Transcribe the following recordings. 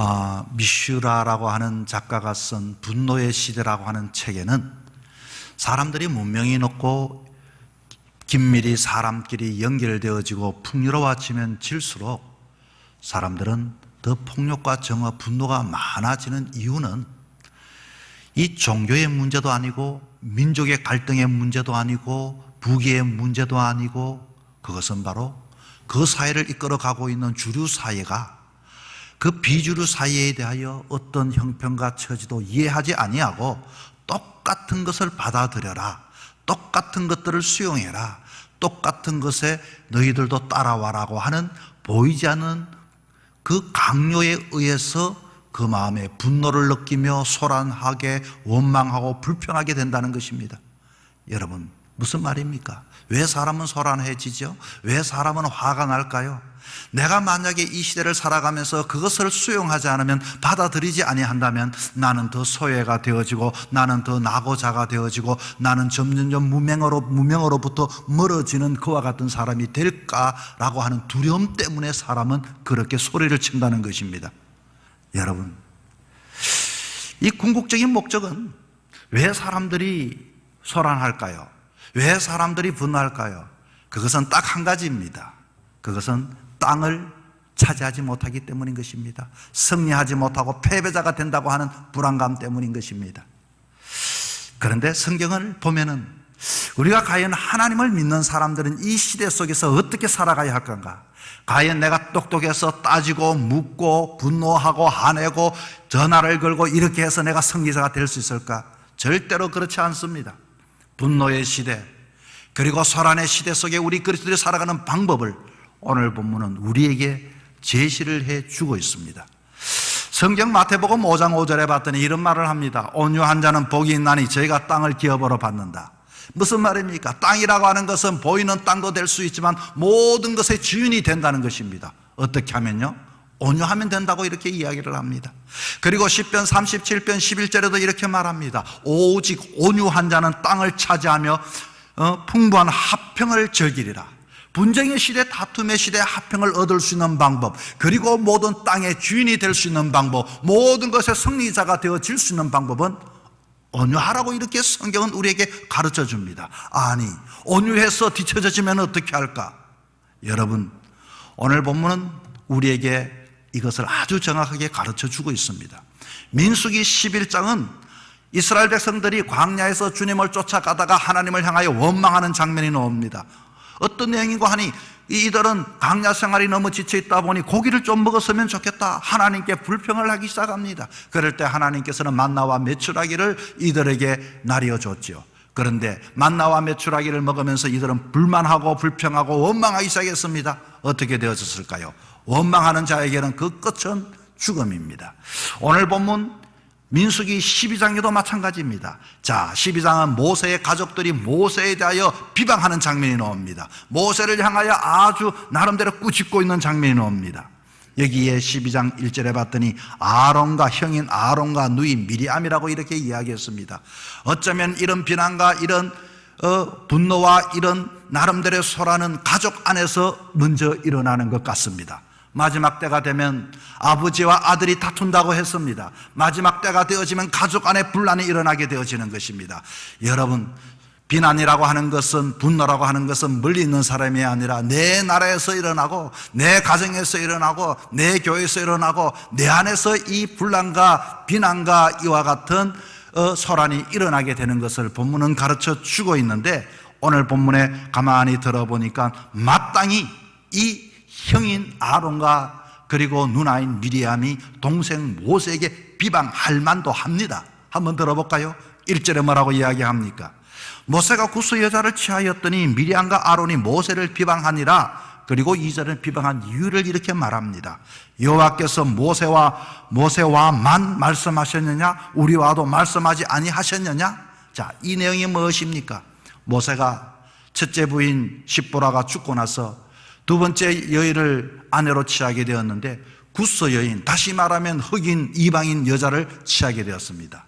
아, 미슈라라고 하는 작가가 쓴 분노의 시대라고 하는 책에는 사람들이 문명이 높고 긴밀히 사람끼리 연결되어지고 풍요로워지면 질수록 사람들은 더 폭력과 정화, 분노가 많아지는 이유는 이 종교의 문제도 아니고 민족의 갈등의 문제도 아니고 부귀의 문제도 아니고 그것은 바로 그 사회를 이끌어가고 있는 주류 사회가 그 비주류 사회에 대하여 어떤 형편과 처지도 이해하지 아니하고 똑같은 것을 받아들여라. 똑같은 것들을 수용해라. 똑같은 것에 너희들도 따라와라고 하는 보이지 않는 그 강요에 의해서 그 마음에 분노를 느끼며 소란하게 원망하고 불평하게 된다는 것입니다. 여러분, 무슨 말입니까? 왜 사람은 소란해지죠? 왜 사람은 화가 날까요? 내가 만약에 이 시대를 살아가면서 그것을 수용하지 않으면 받아들이지 아니한다면 나는 더 소외가 되어지고 나는 더 나고자가 되어지고 나는 점점점 무명으로 무명으로부터 멀어지는 그와 같은 사람이 될까라고 하는 두려움 때문에 사람은 그렇게 소리를 친다는 것입니다. 여러분, 이 궁극적인 목적은 왜 사람들이 소란할까요? 왜 사람들이 분노할까요? 그것은 딱 한 가지입니다. 그것은 땅을 차지하지 못하기 때문인 것입니다. 승리하지 못하고 패배자가 된다고 하는 불안감 때문인 것입니다. 그런데 성경을 보면은 우리가 과연 하나님을 믿는 사람들은 이 시대 속에서 어떻게 살아가야 할 건가? 과연 내가 똑똑해서 따지고 묻고 분노하고 화내고 전화를 걸고 이렇게 해서 내가 승리자가 될 수 있을까? 절대로 그렇지 않습니다. 분노의 시대, 그리고 소란의 시대 속에 우리 그리스도들이 살아가는 방법을 오늘 본문은 우리에게 제시를 해 주고 있습니다. 성경 마태복음 5장 5절에 봤더니 이런 말을 합니다. 온유한 자는 복이 있나니 저희가 땅을 기업으로 받는다. 무슨 말입니까? 땅이라고 하는 것은 보이는 땅도 될 수 있지만 모든 것의 주인이 된다는 것입니다. 어떻게 하면요? 온유하면 된다고 이렇게 이야기를 합니다. 그리고 10편 37편 11절에도 이렇게 말합니다. 오직 온유한 자는 땅을 차지하며 어, 풍부한 합평을 즐기리라. 분쟁의 시대, 다툼의 시대 합평을 얻을 수 있는 방법, 그리고 모든 땅의 주인이 될 수 있는 방법, 모든 것의 승리자가 되어질 수 있는 방법은 온유하라고 이렇게 성경은 우리에게 가르쳐 줍니다. 아니, 온유해서 뒤처져지면 어떻게 할까? 여러분, 오늘 본문은 우리에게 이것을 아주 정확하게 가르쳐 주고 있습니다. 민수기 11장은 이스라엘 백성들이 광야에서 주님을 쫓아가다가 하나님을 향하여 원망하는 장면이 나옵니다. 어떤 내용이고 하니 이들은 강야 생활이 너무 지쳐 있다 보니 고기를 좀 먹었으면 좋겠다. 하나님께 불평을 하기 시작합니다. 그럴 때 하나님께서는 만나와 메추라기를 이들에게 나뉘어 줬지요. 그런데 만나와 메추라기를 먹으면서 이들은 불만하고 불평하고 원망하기 시작했습니다. 어떻게 되어졌을까요? 원망하는 자에게는 그 끝은 죽음입니다. 오늘 본문 민수기 12장에도 마찬가지입니다. 자, 12장은 모세의 가족들이 모세에 대하여 비방하는 장면이 나옵니다. 모세를 향하여 아주 나름대로 꾸짖고 있는 장면이 나옵니다. 여기에 12장 1절에 봤더니 아론과 형인 아론과 누이 미리암이라고 이렇게 이야기했습니다. 어쩌면 이런 비난과 이런 어, 분노와 이런 나름대로의 소라는 가족 안에서 먼저 일어나는 것 같습니다. 마지막 때가 되면 아버지와 아들이 다툰다고 했습니다. 마지막 때가 되어지면 가족 안에 분란이 일어나게 되어지는 것입니다. 여러분, 비난이라고 하는 것은 분노라고 하는 것은 멀리 있는 사람이 아니라 내 나라에서 일어나고 내 가정에서 일어나고 내 교회에서 일어나고 내 안에서 이 분란과 비난과 이와 같은 어, 소란이 일어나게 되는 것을 본문은 가르쳐 주고 있는데 오늘 본문에 가만히 들어보니까 마땅히 이 형인 아론과 그리고 누나인 미리암이 동생 모세에게 비방할 만도 합니다. 한번 들어볼까요? 1절에 뭐라고 이야기합니까? 모세가 구스 여자를 취하였더니 미리암과 아론이 모세를 비방하니라 그리고 2절은 비방한 이유를 이렇게 말합니다. 여호와께서 모세와 모세와만 말씀하셨느냐 우리와도 말씀하지 아니하셨느냐 자, 이 내용이 무엇입니까? 모세가 첫째 부인 십보라가 죽고 나서 두 번째 여인을 아내로 취하게 되었는데 구스 여인, 다시 말하면 흑인 이방인 여자를 취하게 되었습니다.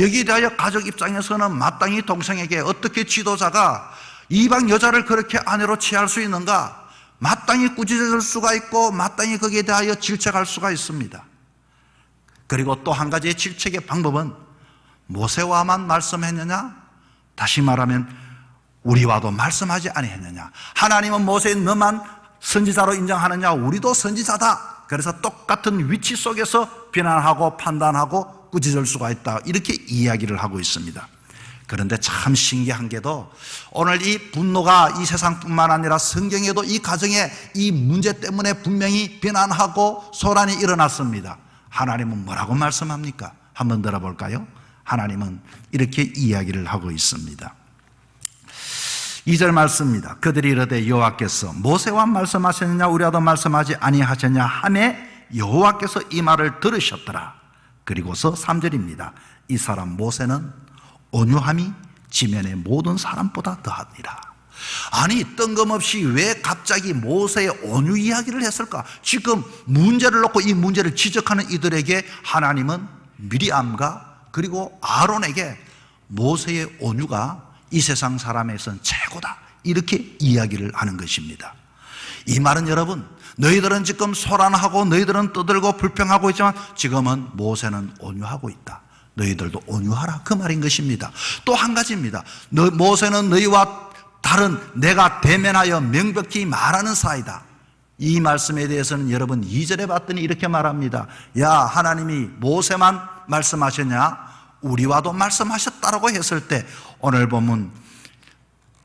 여기에 대하여 가족 입장에서는 마땅히 동생에게 어떻게 지도자가 이방 여자를 그렇게 아내로 취할 수 있는가? 마땅히 꾸짖을 수가 있고 마땅히 거기에 대하여 질책할 수가 있습니다. 그리고 또 한 가지의 질책의 방법은 모세와만 말씀했느냐? 다시 말하면 우리와도 말씀하지 아니했느냐? 하나님은 모세 너만 선지자로 인정하느냐? 우리도 선지자다. 그래서 똑같은 위치 속에서 비난하고 판단하고 꾸짖을 수가 있다. 이렇게 이야기를 하고 있습니다. 그런데 참 신기한 게도 오늘 이 분노가 이 세상뿐만 아니라 성경에도 이 가정에 이 문제 때문에 분명히 비난하고 소란이 일어났습니다. 하나님은 뭐라고 말씀합니까? 한번 들어볼까요? 하나님은 이렇게 이야기를 하고 있습니다. 2절 말씀입니다. 그들이 이르되 여호와께서 모세와 말씀하셨느냐 우리와도 말씀하지 아니하셨냐 하매 여호와께서 이 말을 들으셨더라. 그리고서 3절입니다. 이 사람 모세는 온유함이 지면의 모든 사람보다 더하니라. 아니 뜬금없이 왜 갑자기 모세의 온유 이야기를 했을까? 지금 문제를 놓고 이 문제를 지적하는 이들에게 하나님은 미리암과 그리고 아론에게 모세의 온유가 이 세상 사람에선 최고다. 이렇게 이야기를 하는 것입니다. 이 말은 여러분, 너희들은 지금 소란하고 너희들은 떠들고 불평하고 있지만 지금은 모세는 온유하고 있다. 너희들도 온유하라. 그 말인 것입니다. 또 한 가지입니다. 너, 모세는 너희와 다른 내가 대면하여 명백히 말하는 사이다. 이 말씀에 대해서는 여러분 2절에 봤더니 이렇게 말합니다. 야, 하나님이 모세만 말씀하셨냐? 우리와도 말씀하셨다라고 했을 때 오늘 보면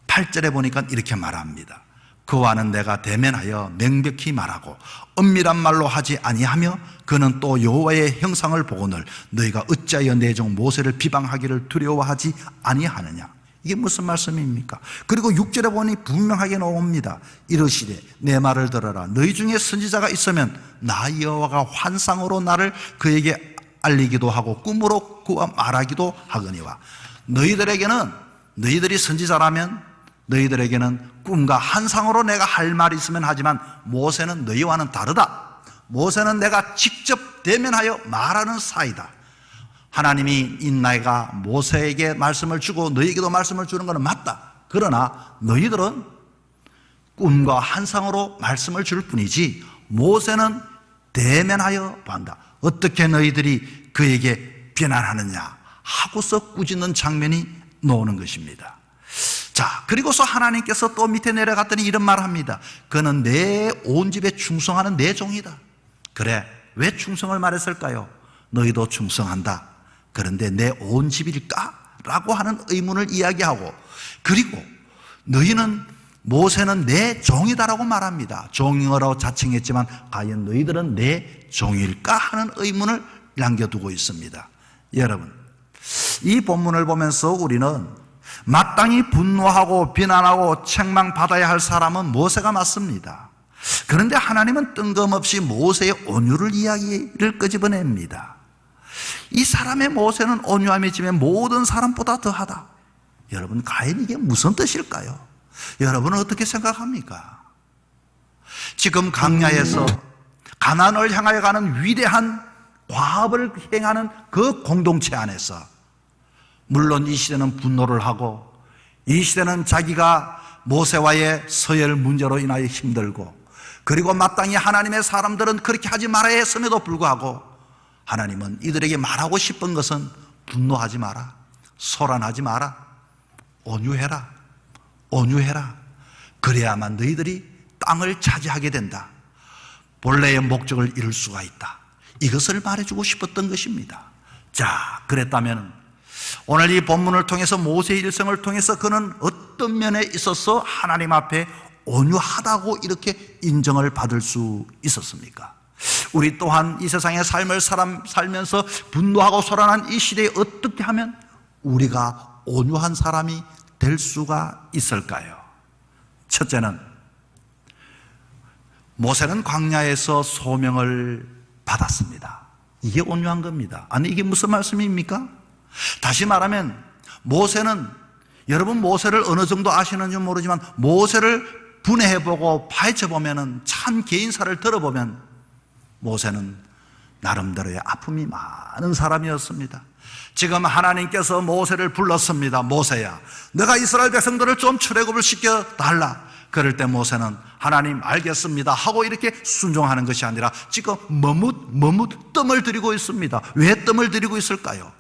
8절에 보니까 이렇게 말합니다. 그와는 내가 대면하여 명백히 말하고 은밀한 말로 하지 아니하며 그는 또 여호와의 형상을 보고늘 너희가 어찌하여 내 종 모세를 비방하기를 두려워하지 아니하느냐 이게 무슨 말씀입니까? 그리고 6절에 보니 분명하게 나옵니다. 이러시되 내 말을 들어라. 너희 중에 선지자가 있으면 나 여호와가 환상으로 나를 그에게 알리기도 하고 꿈으로 그와 말하기도 하거니와 너희들에게는 너희들이 선지자라면 너희들에게는 꿈과 환상으로 내가 할 말이 있으면 하지만 모세는 너희와는 다르다. 모세는 내가 직접 대면하여 말하는 사이다. 하나님이 인나이가 모세에게 말씀을 주고 너희에게도 말씀을 주는 것은 맞다. 그러나 너희들은 꿈과 환상으로 말씀을 줄 뿐이지 모세는 대면하여 반다. 어떻게 너희들이 그에게 비난하느냐 하고서 꾸짖는 장면이 나오는 것입니다. 자, 그리고서 하나님께서 또 밑에 내려갔더니 이런 말을 합니다. 그는 내 온 집에 충성하는 내 종이다. 그래, 왜 충성을 말했을까요? 너희도 충성한다. 그런데 내 온 집일까? 라고 하는 의문을 이야기하고, 그리고 너희는 모세는 내 종이다라고 말합니다. 종이라고 자칭했지만, 과연 너희들은 내 종일까? 하는 의문을 남겨두고 있습니다. 여러분, 이 본문을 보면서 우리는 마땅히 분노하고 비난하고 책망받아야 할 사람은 모세가 맞습니다. 그런데 하나님은 뜬금없이 모세의 온유를 이야기를 끄집어냅니다. 이 사람의 모세는 온유함이 지면 모든 사람보다 더하다. 여러분, 과연 이게 무슨 뜻일까요? 여러분은 어떻게 생각합니까? 지금 강야에서 가난을 향하여 가는 위대한 과업을 행하는 그 공동체 안에서 물론 이 시대는 분노를 하고 이 시대는 자기가 모세와의 서열 문제로 인하여 힘들고 그리고 마땅히 하나님의 사람들은 그렇게 하지 말아야 했음에도 불구하고 하나님은 이들에게 말하고 싶은 것은 분노하지 마라. 소란하지 마라. 온유해라. 온유해라. 그래야만 너희들이 땅을 차지하게 된다. 본래의 목적을 이룰 수가 있다. 이것을 말해주고 싶었던 것입니다. 자, 그랬다면 오늘 이 본문을 통해서 모세의 일생을 통해서 그는 어떤 면에 있어서 하나님 앞에 온유하다고 이렇게 인정을 받을 수 있었습니까? 우리 또한 이 세상의 삶을 사람 살면서 분노하고 소란한 이 시대에 어떻게 하면 우리가 온유한 사람이 될 수가 있을까요? 첫째는 모세는 광야에서 소명을 받았습니다. 이게 온유한 겁니다. 아니 이게 무슨 말씀입니까? 다시 말하면 모세는 여러분 모세를 어느 정도 아시는지 모르지만 모세를 분해해보고 파헤쳐보면 참 개인사를 들어보면 모세는 나름대로의 아픔이 많은 사람이었습니다. 지금 하나님께서 모세를 불렀습니다. 모세야, 내가 이스라엘 백성들을 좀 출애굽을 시켜 달라. 그럴 때 모세는 하나님 알겠습니다 하고 이렇게 순종하는 것이 아니라 지금 머뭇 머뭇 뜸을 들이고 있습니다. 왜 뜸을 들이고 있을까요?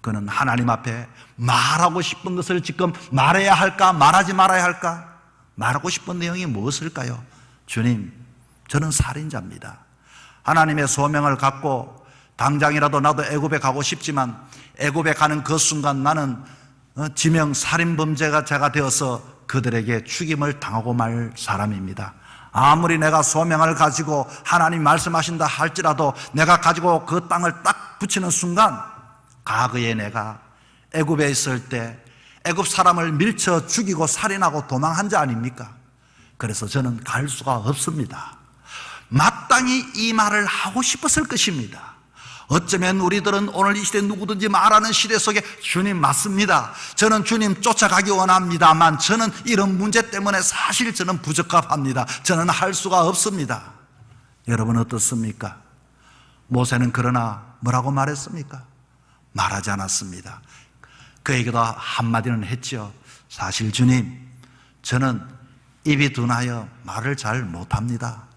그는 하나님 앞에 말하고 싶은 것을 지금 말해야 할까 말하지 말아야 할까 말하고 싶은 내용이 무엇일까요? 주님, 저는 살인자입니다. 하나님의 소명을 갖고 당장이라도 나도 애굽에 가고 싶지만 애굽에 가는 그 순간 나는 어, 지명 살인 범죄가 제가 되어서 그들에게 죽임을 당하고 말 사람입니다. 아무리 내가 소명을 가지고 하나님 말씀하신다 할지라도 내가 가지고 그 땅을 딱 붙이는 순간 과거에 내가 애굽에 있을 때 애굽 사람을 밀쳐 죽이고 살인하고 도망한 자 아닙니까? 그래서 저는 갈 수가 없습니다. 마땅히 이 말을 하고 싶었을 것입니다. 어쩌면 우리들은 오늘 이 시대 누구든지 말하는 시대 속에 주님 맞습니다. 저는 주님 쫓아가기 원합니다만 저는 이런 문제 때문에 사실 저는 부적합합니다. 저는 할 수가 없습니다. 여러분 어떻습니까? 모세는 그러나 뭐라고 말했습니까? 말하지 않았습니다. 그에게도 한마디는 했죠. 사실 주님, 저는 입이 둔하여 말을 잘 못합니다.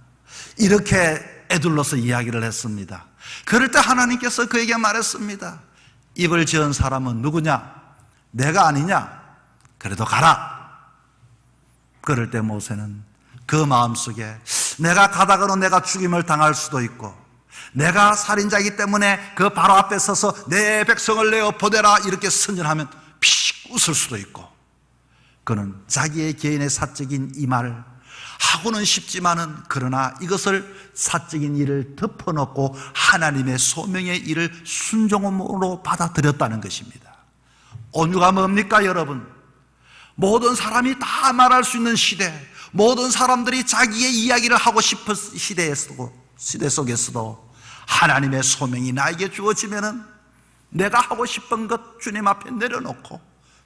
이렇게 애둘러서 이야기를 했습니다. 그럴 때 하나님께서 그에게 말했습니다. 입을 지은 사람은 누구냐? 내가 아니냐? 그래도 가라. 그럴 때 모세는 그 마음속에 내가 가다가는 내가 죽임을 당할 수도 있고 내가 살인자이기 때문에 그 바로 앞에 서서 내 백성을 내어 보내라 이렇게 선전하면 피식 웃을 수도 있고 그는 자기의 개인의 사적인 이 말을 하고는 싶지만은 그러나 이것을 사적인 일을 덮어놓고 하나님의 소명의 일을 순종함으로 받아들였다는 것입니다. 온유가 뭡니까 여러분? 모든 사람이 다 말할 수 있는 시대, 모든 사람들이 자기의 이야기를 하고 싶은 시대에서도 시대 속에서도 하나님의 소명이 나에게 주어지면은 내가 하고 싶은 것 주님 앞에 내려놓고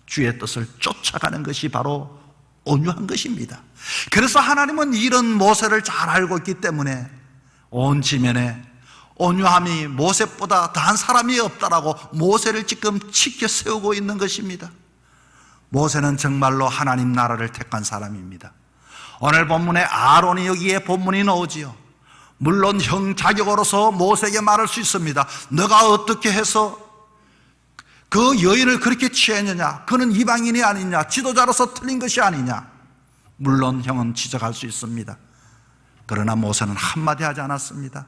주의 뜻을 쫓아가는 것이 바로 온유한 것입니다. 그래서 하나님은 이런 모세를 잘 알고 있기 때문에 온 지면에 온유함이 모세보다 더한 사람이 없다라고 모세를 지금 지켜 세우고 있는 것입니다. 모세는 정말로 하나님 나라를 택한 사람입니다. 오늘 본문에 아론이 여기에 본문이 나오지요. 물론 형 자격으로서 모세에게 말할 수 있습니다. 너가 어떻게 해서 그 여인을 그렇게 취했느냐? 그는 이방인이 아니냐? 지도자로서 틀린 것이 아니냐? 물론 형은 지적할 수 있습니다. 그러나 모세는 한마디 하지 않았습니다.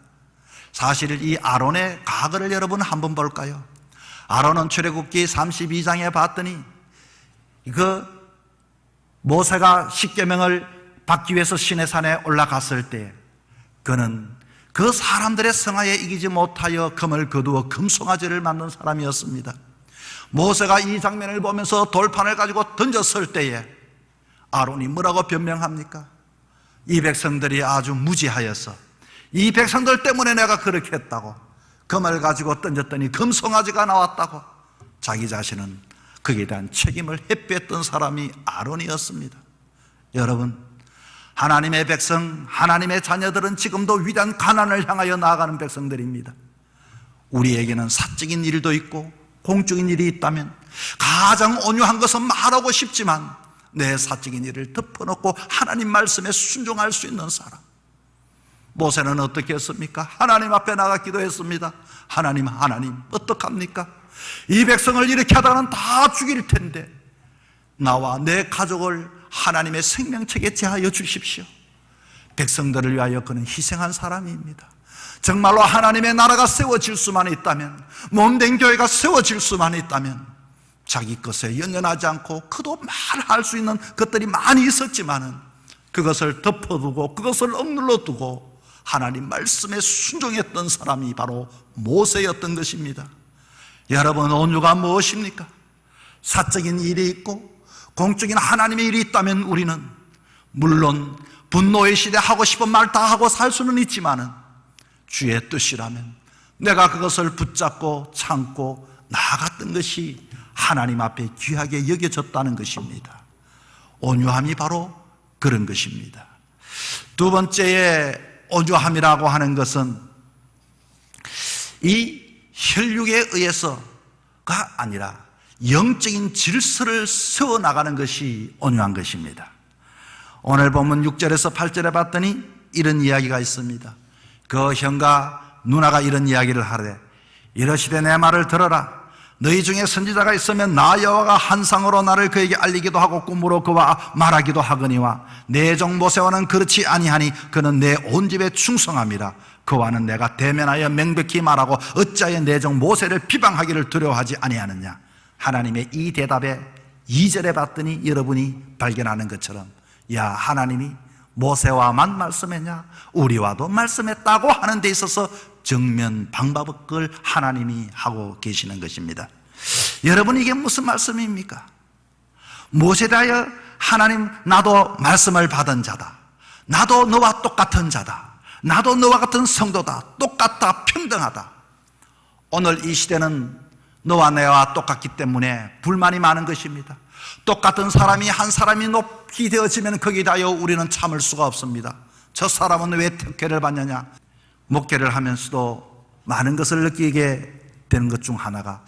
사실 이 아론의 과거를 여러분 한번 볼까요? 아론은 출애굽기 32장에 봤더니 그 모세가 십계명을 받기 위해서 신의 산에 올라갔을 때 그는 그 사람들의 성화에 이기지 못하여 금을 거두어 금송아지를 만든 사람이었습니다. 모세가 이 장면을 보면서 돌판을 가지고 던졌을 때에 아론이 뭐라고 변명합니까? 이 백성들이 아주 무지하여서 이 백성들 때문에 내가 그렇게 했다고 금을 가지고 던졌더니 금송아지가 나왔다고 자기 자신은 거기에 대한 책임을 회피했던 사람이 아론이었습니다. 여러분, 하나님의 백성, 하나님의 자녀들은 지금도 위대한 가난을 향하여 나아가는 백성들입니다. 우리에게는 사적인 일도 있고 공적인 일이 있다면 가장 온유한 것은 말하고 싶지만 내 사적인 일을 덮어놓고 하나님 말씀에 순종할 수 있는 사람. 모세는 어떻게 했습니까? 하나님 앞에 나가 기도했습니다. 하나님, 하나님, 어떡합니까? 이 백성을 이렇게 하다가는 다 죽일 텐데, 나와 내 가족을 하나님의 생명책에 제하여 주십시오. 백성들을 위하여 그는 희생한 사람입니다. 정말로 하나님의 나라가 세워질 수만 있다면, 몸된 교회가 세워질 수만 있다면, 자기 것에 연연하지 않고 그도 말할 수 있는 것들이 많이 있었지만은 그것을 덮어두고 그것을 억눌러 두고 하나님 말씀에 순종했던 사람이 바로 모세였던 것입니다. 여러분, 온유가 무엇입니까? 사적인 일이 있고 공적인 하나님의 일이 있다면 우리는 물론 분노의 시대 하고 싶은 말 다 하고 살 수는 있지만은 주의 뜻이라면 내가 그것을 붙잡고 참고 나아갔던 것이 하나님 앞에 귀하게 여겨졌다는 것입니다. 온유함이 바로 그런 것입니다. 두 번째의 온유함이라고 하는 것은 이 혈육에 의해서가 아니라 영적인 질서를 세워나가는 것이 온유한 것입니다. 오늘 본문 6절에서 8절에 봤더니 이런 이야기가 있습니다. 그 형과 누나가 이런 이야기를 하되 이러시되 내 말을 들어라. 너희 중에 선지자가 있으면 나 여호와가 한상으로 나를 그에게 알리기도 하고 꿈으로 그와 말하기도 하거니와 내 종 모세와는 그렇지 아니하니 그는 내 온 집에 충성함이라 그와는 내가 대면하여 명백히 말하고 어찌하여 내 종 모세를 비방하기를 두려워하지 아니하느냐 하나님의 이 대답에 2절에 봤더니 여러분이 발견하는 것처럼 야 하나님이 모세와만 말씀했냐? 우리와도 말씀했다고 하는 데 있어서 정면 방법을 하나님이 하고 계시는 것입니다. 여러분 이게 무슨 말씀입니까? 대하여 하나님 나도 말씀을 받은 자다. 나도 너와 똑같은 자다. 나도 너와 같은 성도다. 똑같다. 평등하다. 오늘 이 시대는 너와 내와 똑같기 때문에 불만이 많은 것입니다 똑같은 사람이 한 사람이 높이 되어지면 거기에 대하여 우리는 참을 수가 없습니다 저 사람은 왜 특혜를 받느냐 목회를 하면서도 많은 것을 느끼게 되는 것 중 하나가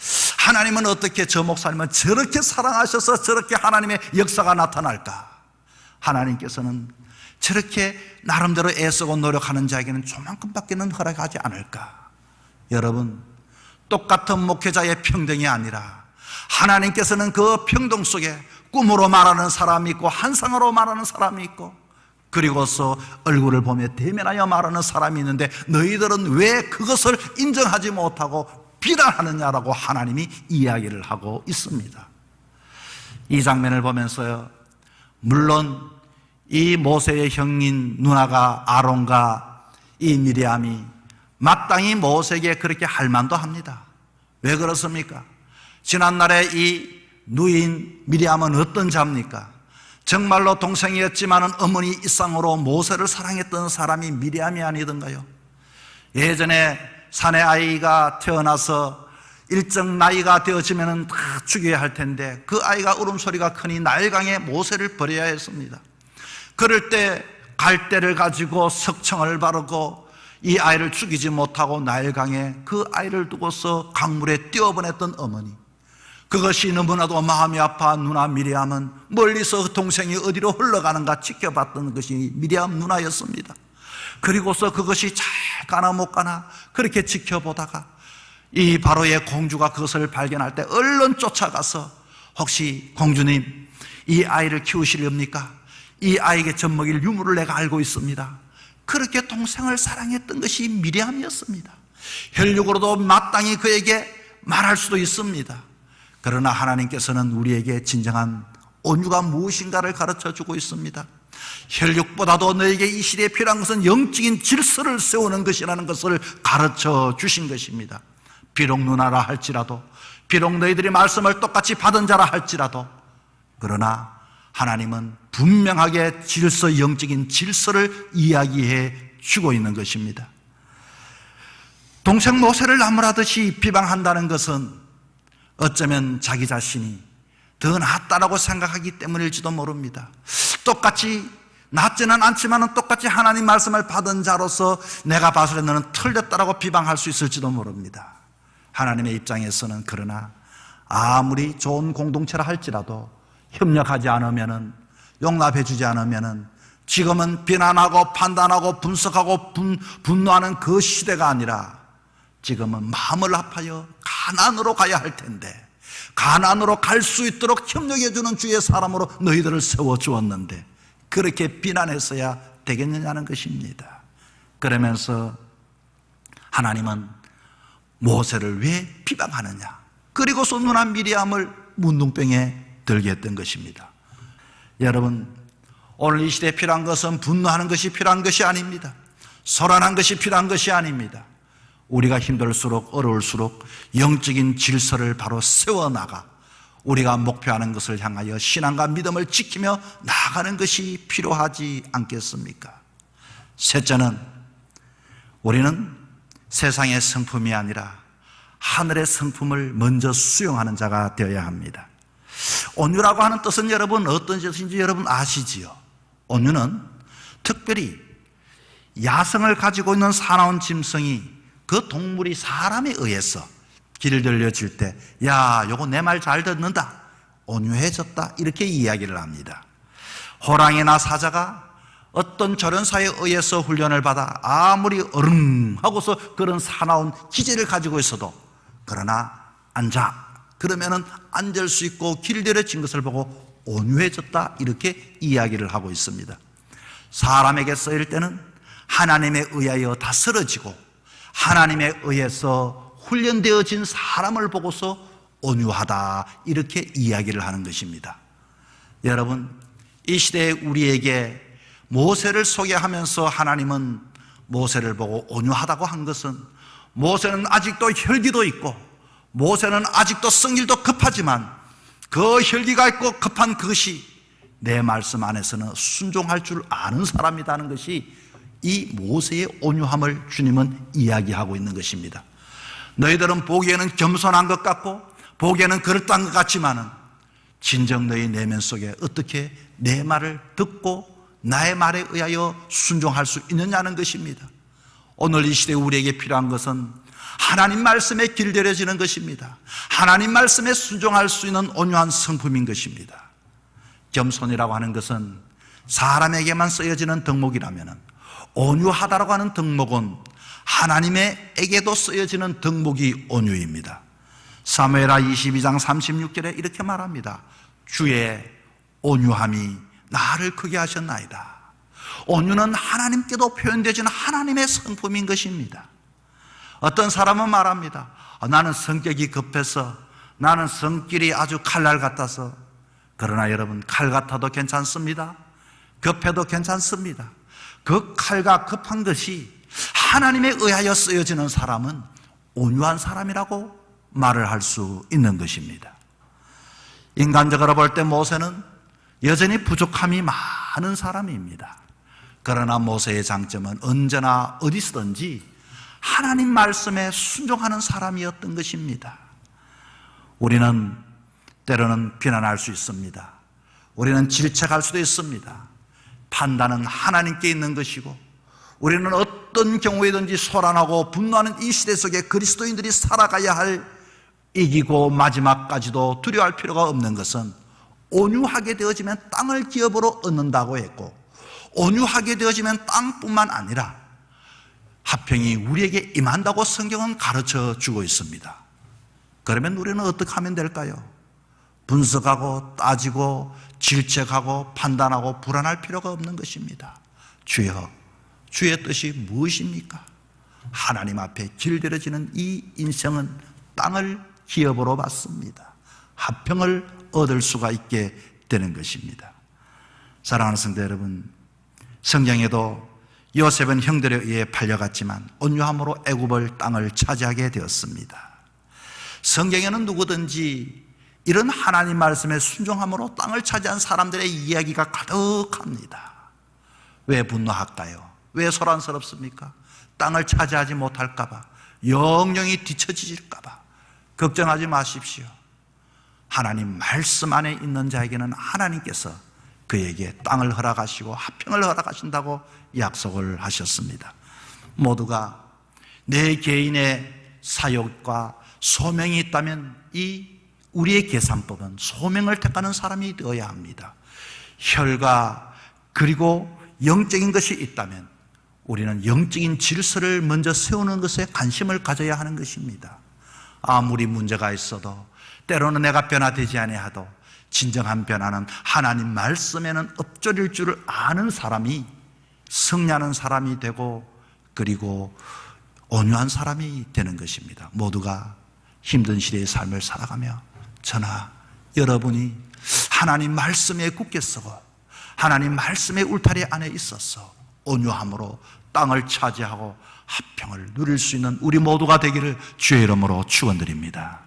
하나님은 어떻게 저 목사님은 저렇게 사랑하셔서 저렇게 하나님의 역사가 나타날까? 하나님께서는 저렇게 나름대로 애쓰고 노력하는 자에게는 조만큼밖에는 허락하지 않을까? 여러분, 똑같은 목회자의 평등이 아니라 하나님께서는 그 평등 속에 꿈으로 말하는 사람이 있고 한상으로 말하는 사람이 있고 그리고서 얼굴을 보며 대면하여 말하는 사람이 있는데 너희들은 왜 그것을 인정하지 못하고 비난하느냐라고 하나님이 이야기를 하고 있습니다. 이 장면을 보면서요. 물론 이 모세의 형인 누나가 아론과 이 미리암이 마땅히 모세에게 그렇게 할 만도 합니다. 왜 그렇습니까? 지난날에 이 누인 미리암은 어떤 자입니까? 정말로 동생이었지만은 어머니 이상으로 모세를 사랑했던 사람이 미리암이 아니던가요? 예전에 사내 아이가 태어나서 일정 나이가 되어지면은 다 죽여야 할 텐데 그 아이가 울음소리가 크니 나일강에 모세를 버려야 했습니다. 그럴 때 갈대를 가지고 석청을 바르고 이 아이를 죽이지 못하고 나일강에 그 아이를 두고서 강물에 뛰어보냈던 어머니. 그것이 너무나도 마음이 아파 누나 미리암은 멀리서 그 동생이 어디로 흘러가는가 지켜봤던 것이 미리암 누나였습니다. 그리고서 그것이 잘 가나 못 가나 그렇게 지켜보다가 이 바로의 공주가 그것을 발견할 때 얼른 쫓아가서 혹시 공주님 이 아이를 키우시렵니까? 이 아이에게 젖먹일 유물을 내가 알고 있습니다. 그렇게 동생을 사랑했던 것이 미리암이었습니다. 혈육으로도 마땅히 그에게 말할 수도 있습니다. 그러나 하나님께서는 우리에게 진정한 온유가 무엇인가를 가르쳐 주고 있습니다. 혈육보다도 너에게 이 시대에 필요한 것은 영적인 질서를 세우는 것이라는 것을 가르쳐 주신 것입니다. 비록 누나라 할지라도, 비록 너희들이 말씀을 똑같이 받은 자라 할지라도, 그러나 하나님은 분명하게 질서, 영적인 질서를 이야기해 주고 있는 것입니다. 동생 모세를 나무라듯이 비방한다는 것은 어쩌면 자기 자신이 더 낫다라고 생각하기 때문일지도 모릅니다. 똑같이 낫지는 않지만 똑같이 하나님 말씀을 받은 자로서 내가 봐서 너는 틀렸다라고 비방할 수 있을지도 모릅니다. 하나님의 입장에서는 그러나 아무리 좋은 공동체라 할지라도 협력하지 않으면은 용납해 주지 않으면은 지금은 비난하고 판단하고 분석하고 분, 분노하는 그 시대가 아니라 지금은 마음을 아파요. 가난으로 가야 할 텐데 가난으로 갈 수 있도록 협력해 주는 주의 사람으로 너희들을 세워 주었는데 그렇게 비난했어야 되겠느냐는 것입니다. 그러면서 하나님은 모세를 왜 비방하느냐? 그리고서 누나 미리암을 문둥병에 들게 했던 것입니다. 여러분, 오늘 이 시대에 필요한 것은 분노하는 것이 필요한 것이 아닙니다. 소란한 것이 필요한 것이 아닙니다. 우리가 힘들수록 어려울수록 영적인 질서를 바로 세워나가 우리가 목표하는 것을 향하여 신앙과 믿음을 지키며 나아가는 것이 필요하지 않겠습니까? 셋째는 우리는 세상의 성품이 아니라 하늘의 성품을 먼저 수용하는 자가 되어야 합니다. 온유라고 하는 뜻은 여러분 어떤 뜻인지 여러분 아시지요? 온유는 특별히 야성을 가지고 있는 사나운 짐승이 그 동물이 사람에 의해서 길을 들려줄 때, 야, 요거 내 말 잘 듣는다. 온유해졌다. 이렇게 이야기를 합니다. 호랑이나 사자가 어떤 조련사에 의해서 훈련을 받아 아무리 어릉 하고서 그런 사나운 기질을 가지고 있어도 그러나 앉아 그러면은 앉을 수 있고 길들여진 것을 보고 온유해졌다 이렇게 이야기를 하고 있습니다. 사람에게 쓰일 때는 하나님에 의하여 다 쓰러지고 하나님에 의해서 훈련되어진 사람을 보고서 온유하다 이렇게 이야기를 하는 것입니다. 여러분 이 시대에 우리에게 모세를 소개하면서 하나님은 모세를 보고 온유하다고 한 것은 모세는 아직도 혈기도 있고 모세는 아직도 성질도 급하지만 그 혈기가 있고 급한 그것이 내 말씀 안에서는 순종할 줄 아는 사람이라는 것이 이 모세의 온유함을 주님은 이야기하고 있는 것입니다. 너희들은 보기에는 겸손한 것 같고 보기에는 그럴듯한 것 같지만은 진정 너희 내면 속에 어떻게 내 말을 듣고 나의 말에 의하여 순종할 수 있느냐는 것입니다. 오늘 이 시대 우리에게 필요한 것은 하나님 말씀에 길들여지는 것입니다. 하나님 말씀에 순종할 수 있는 온유한 성품인 것입니다. 겸손이라고 하는 것은 사람에게만 쓰여지는 덕목이라면 온유하다라고 하는 덕목은 하나님에게도 쓰여지는 덕목이 온유입니다. 사무엘하 22장 36절에 이렇게 말합니다. 주의 온유함이 나를 크게 하셨나이다. 온유는 하나님께도 표현되지는 하나님의 성품인 것입니다. 어떤 사람은 말합니다. 아, 나는 성격이 급해서 나는 성질이 아주 칼날 같아서 그러나 여러분 칼 같아도 괜찮습니다. 급해도 괜찮습니다. 그 칼과 급한 것이 하나님에 의하여 쓰여지는 사람은 온유한 사람이라고 말을 할 수 있는 것입니다. 인간적으로 볼 때 모세는 여전히 부족함이 많은 사람입니다. 그러나 모세의 장점은 언제나 어디서든지 하나님 말씀에 순종하는 사람이었던 것입니다. 우리는 때로는 비난할 수 있습니다. 우리는 질책할 수도 있습니다. 판단은 하나님께 있는 것이고 우리는 어떤 경우에든지 소란하고 분노하는 이 시대 속에 그리스도인들이 살아가야 할 이기고 마지막까지도 두려워할 필요가 없는 것은 온유하게 되어지면 땅을 기업으로 얻는다고 했고 온유하게 되어지면 땅뿐만 아니라 화평이 우리에게 임한다고 성경은 가르쳐 주고 있습니다. 그러면 우리는 어떻게 하면 될까요? 분석하고 따지고 질책하고 판단하고 불안할 필요가 없는 것입니다. 주여, 주의 뜻이 무엇입니까? 하나님 앞에 길들여지는 이 인생은 땅을 기업으로 받습니다. 화평을 얻을 수가 있게 되는 것입니다. 사랑하는 성도 여러분, 성경에도 요셉은 형들에 의해 팔려갔지만 온유함으로 애굽을 땅을 차지하게 되었습니다. 성경에는 누구든지 이런 하나님 말씀에 순종함으로 땅을 차지한 사람들의 이야기가 가득합니다. 왜 분노할까요? 왜 소란스럽습니까? 땅을 차지하지 못할까봐, 영영이 뒤처지질까봐 걱정하지 마십시오. 하나님 말씀 안에 있는 자에게는 하나님께서 그에게 땅을 허락하시고 화평을 허락하신다고 약속을 하셨습니다. 모두가 내 개인의 사역과 소명이 있다면 이 우리의 계산법은 소명을 택하는 사람이 되어야 합니다. 혈과 그리고 영적인 것이 있다면 우리는 영적인 질서를 먼저 세우는 것에 관심을 가져야 하는 것입니다. 아무리 문제가 있어도 때로는 내가 변화되지 아니하도 진정한 변화는 하나님 말씀에는 엎조릴 줄을 아는 사람이 승리하는 사람이 되고 그리고 온유한 사람이 되는 것입니다. 모두가 힘든 시대의 삶을 살아가며 저나 여러분이 하나님 말씀에 굳게 서고 하나님 말씀의 울타리 안에 있어서 온유함으로 땅을 차지하고 합평을 누릴 수 있는 우리 모두가 되기를 주의 이름으로 축원드립니다.